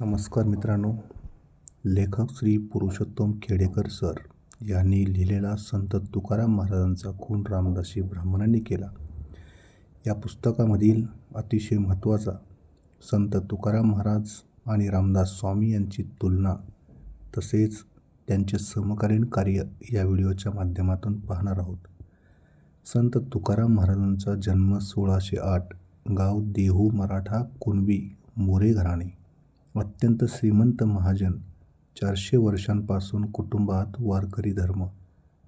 नमस्कार मित्रांनो. लेखक श्री पुरुषोत्तम खेडेकर सर यांनी लिहिलेला संत तुकाराम महाराजांचा खून रामदासी ब्राह्मणांनी केला. या पुस्तकामधील अतिशय महत्त्वाचा संत तुकाराम महाराज आणि रामदास स्वामी यांची तुलना तसेच त्यांचे समकालीन कार्य या व्हिडिओच्या माध्यमातून पाहणार आहोत. संत तुकाराम महाराजांचा जन्म सोळाशे आठ गाव देहू मराठा कुणबी मोरे घराणे अत्यंत श्रीमंत महाजन चारशे वर्षांपासून कुटुंबात वारकरी धर्म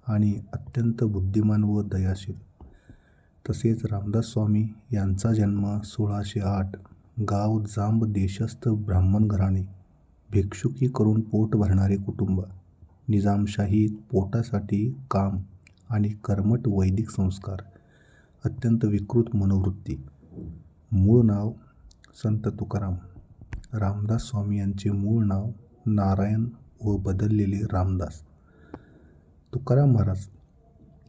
आणि अत्यंत बुद्धिमान व दयाशील. तसेच रामदास स्वामी यांचा जन्म सोळाशे आठ गाव जांब देशस्थ ब्राह्मण घराणे भिक्षुकी करून पोट भरणारे कुटुंब निजामशाही पोटासाठी काम आणि कर्मट वैदिक संस्कार अत्यंत विकृत मनोवृत्ती. मूळ नाव संत तुकाराम. रामदास स्वामी यांचे मूळ नाव नारायण व बदललेले रामदास. तुकाराम महाराज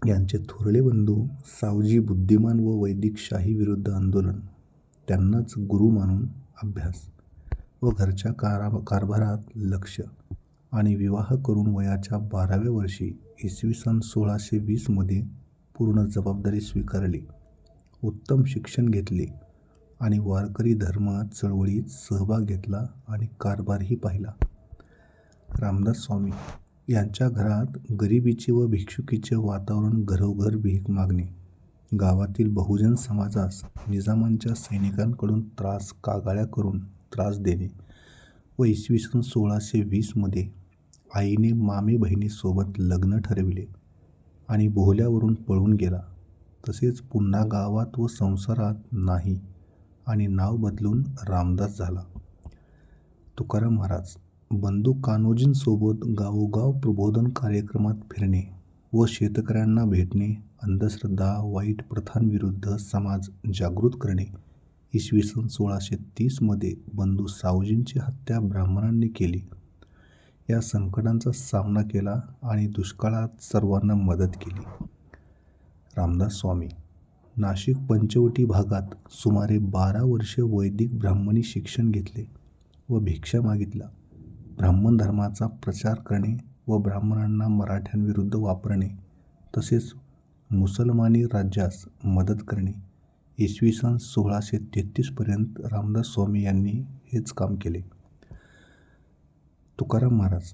यांचे थोरले बंधू सावजी बुद्धिमान व वैदिक शाही विरुद्ध आंदोलन त्यांनाच गुरु मानून अभ्यास व घरच्या कारा कारभारात लक्ष आणि विवाह करून वयाच्या बाराव्या वर्षी इसवी सन सोळाशे वीसमध्ये पूर्ण जबाबदारी स्वीकारली. उत्तम शिक्षण घेतले. आणि वारकरी धर्म चळवळीत सहभाग घेतला आणि कारभारही पाहिला. रामदास स्वामी यांच्या घरात गरिबीचे व भिक्षुकीचे वातावरण घरोघर भीक मागणे गावातील बहुजन समाजास निजामांच्या सैनिकांकडून त्रास कागाळ्या करून त्रास देणे व इसवी सन सोळाशे वीसमध्ये आईने मामे बहिणीसोबत लग्न ठरविले आणि बोहल्यावरून पळून गेला. तसेच पुन्हा गावात व संसारात नाही. आणि नाव बदलून रामदास झाला. तुकाराम महाराज बंधू कान्होजींसोबत गावोगाव प्रबोधन कार्यक्रमात फिरणे व शेतकऱ्यांना भेटणे अंधश्रद्धा वाईट प्रथांविरुद्ध समाज जागृत करणे इसवी सन सोळाशे तीसमध्ये बंधू सावजींची हत्या ब्राह्मणांनी केली. या संकटांचा सामना केला आणि दुष्काळात सर्वांना मदत केली. रामदास स्वामी नाशिक पंचवटी भागात सुमारे बारा वर्षे वैदिक ब्राह्मणी शिक्षण घेतले व भिक्षा मागितला. ब्राह्मण धर्माचा प्रचार करणे व ब्राह्मणांना मराठ्यांविरुद्ध वापरणे तसेच मुसलमानी राज्यास मदत करणे. इसवी सन सोळाशे तेहतीसपर्यंत रामदास स्वामी यांनी हेच काम केले. तुकाराम महाराज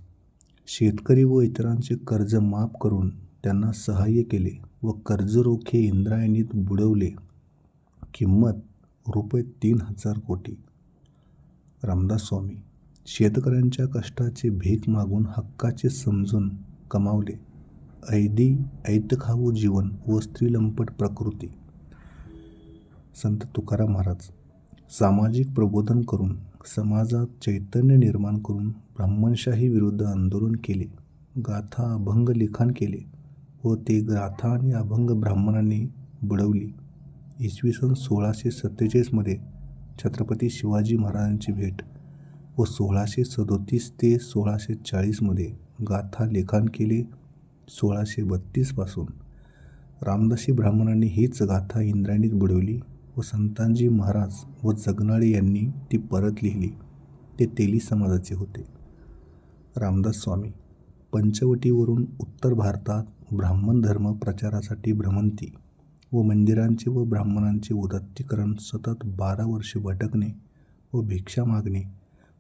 शेतकरी व इतरांचे कर्ज माफ करून त्यांना सहाय्य केले व कर्जरोखे इंद्रायणीत बुडवले. किंमत रुपये तीन हजार कोटी. रामदास स्वामी शेतकऱ्यांच्या कष्टाचे भीक मागून हक्काचे समजून कमावले. ऐदी ऐतखाऊ जीवन व स्त्रीलंपट प्रकृती. संत तुकाराम महाराज सामाजिक प्रबोधन करून समाजात चैतन्य निर्माण करून ब्राह्मणशाही विरुद्ध आंदोलन केले. गाथा अभंग लिखाण केले. व ते गाथा आणि अभंग ब्राह्मणांनी बुडवली. इसवी सन सोळाशे सत्तेचाळीसमध्ये छत्रपती शिवाजी महाराजांची भेट व सोळाशे सदोतीस ते सोळाशे चाळीसमध्ये गाथा लेखन केले. सोळाशे बत्तीसपासून रामदासी ब्राह्मणांनी हीच गाथा इंद्रायणीत बुडवली व संतांजी महाराज व जगनाळे यांनी ती परत लिहिली. ते तेली समाजाचे होते. रामदास स्वामी पंचवटीवरून उत्तर भारतात ब्राह्मण धर्म प्रचारासाठी भ्रमंती व मंदिरांचे व ब्राह्मणांचे उदात्तीकरण सतत बारा वर्षे भटकणे व भिक्षा मागणे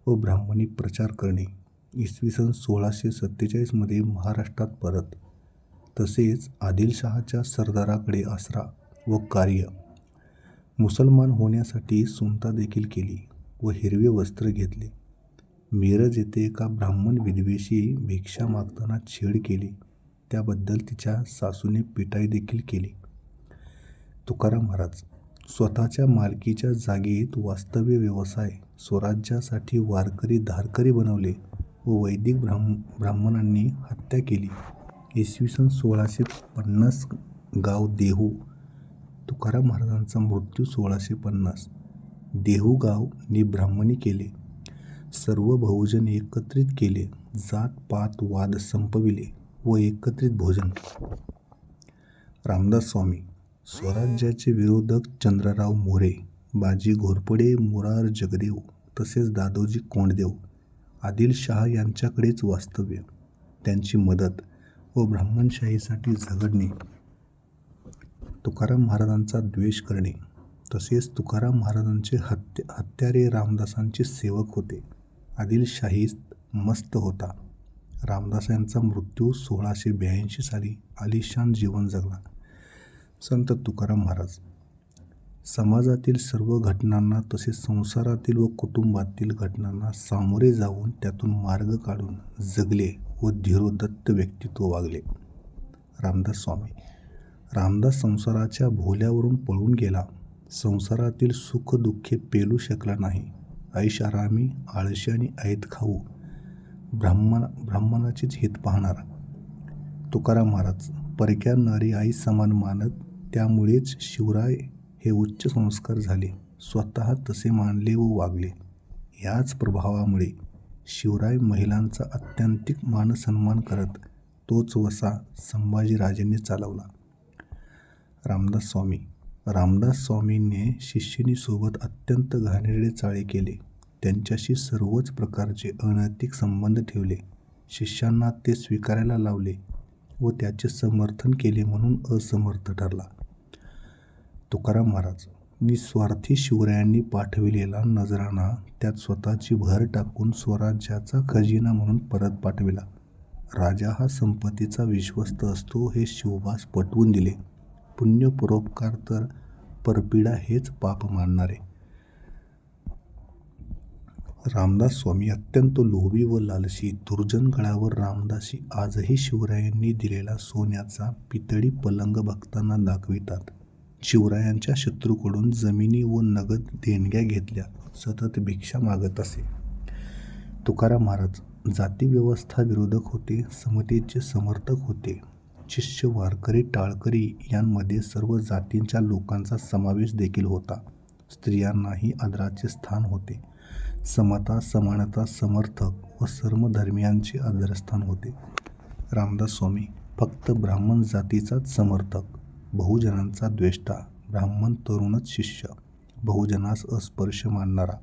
व ब्राह्मणी प्रचार करणे. इसवी सन सोळाशे सत्तेचाळीसमध्ये महाराष्ट्रात परत. तसेच आदिलशहाच्या सरदाराकडे आसरा व कार्य. मुसलमान होण्यासाठी सुमता देखील केली व हिरवे वस्त्र घेतले. मिरज येथे एका ब्राह्मण विधवेशी भिक्षा मागताना छेड केली. त्याबद्दल तिच्या सासूने पिटाई देखील केली. तुकाराम महाराज स्वतःच्या मालकीच्या जागेत वास्तव्य व्यवसाय स्वराज्यासाठी वारकरी धारकरी बनवले व वैदिक ब्राह्म ब्राह्मणांनी हत्या केली. इसवी सन सोळाशे पन्नास गाव देहू. तुकाराम महाराजांचा मृत्यू सोळाशे पन्नास. देहू गाव ब्राह्मणी केले. सर्व बहुजन एकत्रित केले. जात पात वाद संपविले व एकत्रित भोजन रामदास स्वामी स्वराज्याचे विरोधक चंद्रराव मोरे बाजी घोरपडे मुरार जगदेव तसेच दादोजी कोंडदेव आदिलशहा यांच्याकडेच वास्तव्य. त्यांची मदत व ब्राह्मणशाहीसाठी झगडणे तुकाराम महाराजांचा द्वेष करणे तसेच तुकाराम महाराजांचे हत्या हत्यारे रामदासांचे सेवक होते. आदिलशाहीत मस्त होता. रामदास यांचा मृत्यू सोळाशे ब्याऐंशी साली आलिशान जीवन जगला. संत तुकाराम महाराज. समाजातील सर्व घटनांना तसेच संसारातील व कुटुंबातील घटनांना सामोरे जाऊन त्यातून मार्ग काढून जगले व धीरोदत्त व्यक्तित्व वागले. रामदास स्वामी. रामदास संसाराच्या भोल्यावरून पळून गेला. संसारातील सुखदुःखे पेलू शकला नाही. ऐषारामी आळशी आणि ऐत खाऊ. ब्राह्मण ब्राह्मणाचेच हित पाहणारा. तुकाराम महाराज परक्या नारी आई समान मानत त्यामुळेच शिवराय हे उच्च संस्कार झाले. स्वतः तसे मानले व वागले. याच प्रभावामुळे शिवराय महिलांचा अत्यंतिक मानसन्मान करत तोच वसा संभाजीराजेंनी चालवला. रामदास स्वामी रामदास स्वामींनी शिष्यनीसोबत अत्यंत घाणेरडे चाळे केले. त्यांच्याशी सर्वच प्रकारचे अनैतिक संबंध ठेवले. शिष्यांना ते स्वीकारायला लावले व त्याचे समर्थन केले म्हणून असमर्थ ठरला. तुकाराम महाराज निस्वार्थी शिवरायांनी पाठविलेला नजराणा त्यात स्वतःची भर टाकून स्वराज्याचा खजिना म्हणून परत पाठविला. राजा हा संपत्तीचा विश्वस्त असतो हे शिवबास पटवून दिले. पुण्य परोपकार तर परपीडा हेच पाप मानणारे. रामदास स्वामी अत्यंत लोभी व लालशी दुर्जन गळावर रामदासी आजही शिवरायांनी दिलेला सोन्याचा पितळी पलंग भक्तांना दाखवितात. शिवरायांच्या शत्रूकडून जमिनी व नगद देणग्या घेतल्या सतत भिक्षा मागत असे. तुकाराम महाराज जातीव्यवस्था विरोधक होते समतेचे समर्थक होते. शिष्य वारकरी टाळकरी यांमध्ये सर्व जातींच्या लोकांचा समावेश देखील होता. स्त्रियांनाही आदराचे स्थान होते. समता समानता समर्थक व सर्व धर्मियांचे आदरस्थान होते. रामदास स्वामी फक्त ब्राह्मण जातीचाच समर्थक बहुजनांचा द्वेष्टा ब्राह्मण तरुणच शिष्य बहुजनास अस्पर्श मानणारा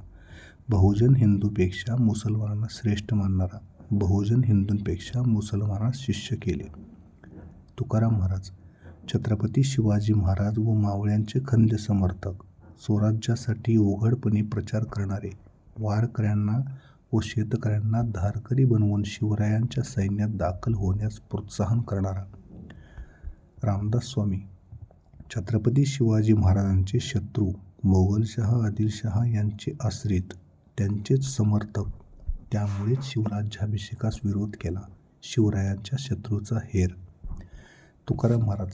बहुजन हिंदूपेक्षा मुसलमानांना श्रेष्ठ मानणारा बहुजन हिंदूंपेक्षा मुसलमानास शिष्य केले. तुकाराम महाराज छत्रपती शिवाजी महाराज व मावळ्यांचे खंद समर्थक स्वराज्यासाठी उघडपणे प्रचार करणारे वारकऱ्यांना व शेतकऱ्यांना धारकरी बनवून शिवरायांच्या सैन्यात दाखल होण्यास प्रोत्साहन करणारा रामदास स्वामी छत्रपती शिवाजी महाराजांचे शत्रू मोगलशहा आदिलशहा यांचे आश्रित त्यांचेच समर्थक. त्यामुळेच शिवराज्याभिषेकास विरोध केला. शिवरायांच्या शत्रूचा हेर तुकाराम महाराज.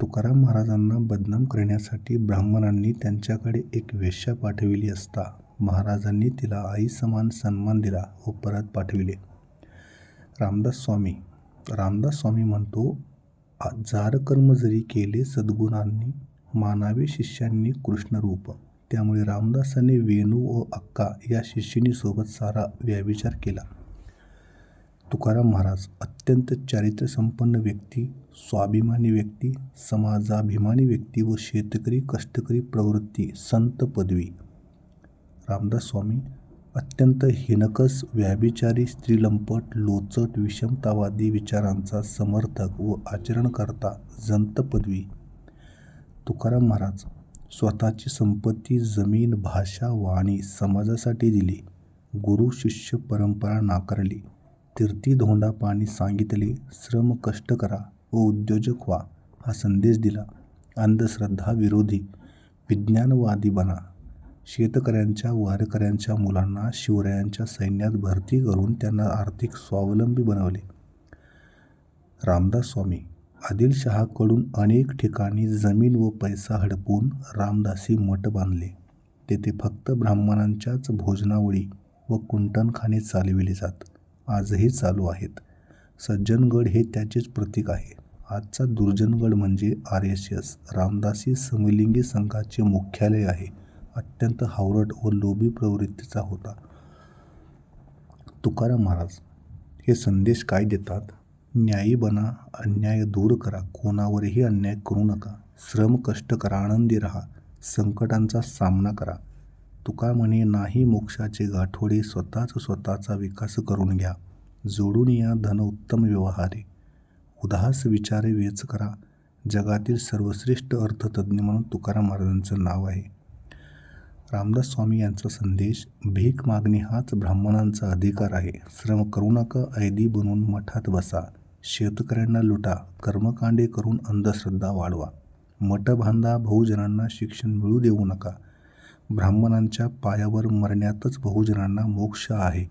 तुकाराम महाराजांना बदनाम करण्यासाठी ब्राह्मणांनी त्यांच्याकडे एक वेश्या पाठविली असता महाराजांनी तिला आई समान सन्मान दिला व परत पाठविले. रामदास स्वामी. रामदास स्वामी म्हणतो जार कर्म जरी केले सद्गुणांनी मानावे शिष्यांनी कृष्णरूप. त्यामुळे रामदासाने वेणू व अक्का या शिष्यनीसोबत सारा व्यभिचार केला. तुकाराम महाराज अत्यंत चारित्र्यसंपन्न व्यक्ती स्वाभिमानी व्यक्ती समाजाभिमानी व्यक्ती व शेतकरी कष्टकरी प्रवृत्ती संत पदवी. रामदास स्वामी अत्यंत हिनकस व्याभिचारी स्त्रीलंपट लोचट विषमतावादी विचारांचा समर्थक व आचरणकर्ता जंत पदवी. तुकाराम महाराज स्वतःची संपत्ती जमीन भाषा वाणी समाजासाठी दिली. गुरु शिष्य परंपरा नाकारली. तिरती धोंडा पाणी सांगितले श्रम कष्ट करा व उद्योजक व्हा हा संदेश दिला. अंधश्रद्धा विरोधी विज्ञानवादी बना. शेतकऱ्यांच्या वारकऱ्यांच्या मुलांना शिवरायांच्या सैन्यात भरती करून त्यांना आर्थिक स्वावलंबी बनवले. रामदास स्वामी आदिलशहाकडून अनेक ठिकाणी जमीन व पैसा हडपून रामदासी मठ बांधले. तेथे फक्त ब्राह्मणांच्याच भोजनावळी व कुंटणखाने चालविले जात. आजही चालू आहेत. सज्जनगड हे त्याचेच प्रतीक आहे. आजचा दुर्जनगड म्हणजे आर एस एस रामदासी समलिंगी संघाचे मुख्यालय आहे. अत्यंत हावरट व लोभी प्रवृत्तीचा होता. तुकाराम महाराज हे संदेश काय देतात? न्यायी बना अन्याय दूर करा. कोणावरही अन्याय करू नका. श्रम कष्ट करा आनंदी राहा. संकटांचा सामना करा. तुका म्हणे नाही मोक्षाचे गाठोडे स्वतःच स्वतःचा विकास करून घ्या. जोडून या धन उत्तम व्यवहारे. उदास विचारे वेच करा. जगातील सर्वश्रेष्ठ अर्थतज्ज्ञ म्हणून तुकाराम महाराजांचं नाव आहे. रामदास स्वामी यांचा संदेश भीक मागणे हाच ब्राह्मणांचा अधिकार आहे. श्रम करू नका ऐदी बनवून मठात बसा. शेतकऱ्यांना लुटा कर्मकांडे करून अंधश्रद्धा वाढवा. मठ बांधा बहुजनांना शिक्षण मिळू देऊ नका. ब्राह्मणांच्या पायावर मरण्यातच बहुजनांना मोक्ष आहे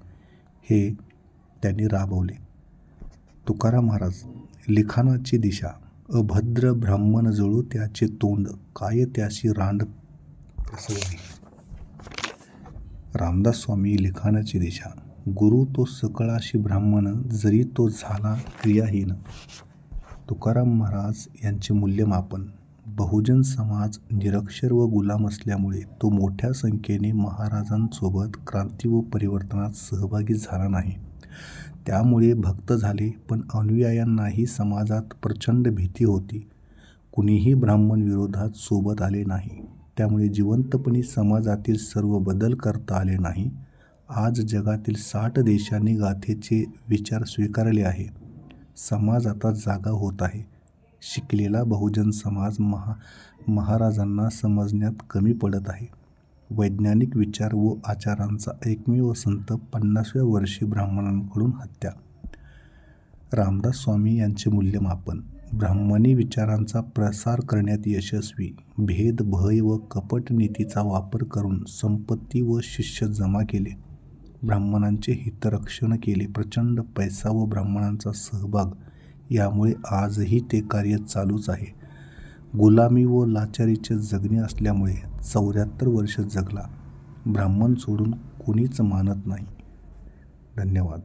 हे त्यांनी राबवले. तुकाराम महाराज लिखाणाची दिशा. अभद्र ब्राह्मण जळू त्याचे तोंड. काय त्याशी रांड प्रसवली रामदास स्वामी लिखाणाची दिशा. गुरु तो सकळाशी ब्राह्मण जरी तो झाला क्रियाहीन. तुकाराम महाराज यांचे मूल्यमापन. बहुजन समाज निरक्षर व गुलाम असल्यामुळे तो मोठ्या संख्येने महाराजांसोबत क्रांती व परिवर्तनात सहभागी झाला नाही. त्यामुळे भक्त झाले पण अनुयायांनाही समाजात प्रचंड भीती होती. कुणीही ब्राह्मण विरोधात सोबत आले नाही. त्यामुळे जिवंतपणे समाजातील सर्व बदल करता आले नाही. आज जगातील साठ देशांनी गाथेचे विचार स्वीकारले आहे समाज आता जागा होत आहे. शिकलेला बहुजन समाज महा महाराजांना समजण्यात कमी पडत आहे. वैज्ञानिक विचार व आचारांचा एकमेव संत पन्नासव्या वर्षी ब्राह्मणांकडून हत्या. रामदास स्वामी यांचे मूल्यमापन. ब्राह्मणी विचारांचा प्रसार करण्यात यशस्वी. भेद भय व कपट नीतीचा वापर करून संपत्ती व शिष्य जमा केले. ब्राह्मणांचे हितरक्षण केले. प्रचंड पैसा व ब्राह्मणांचा सहभाग यामुळे आजही ते कार्य चालूच आहे. गुलामी व लाचारीचे जगणे असल्यामुळे चौऱ्याहत्तर वर्ष जगला. ब्राह्मण सोडून कोणीच मानत नाही. धन्यवाद.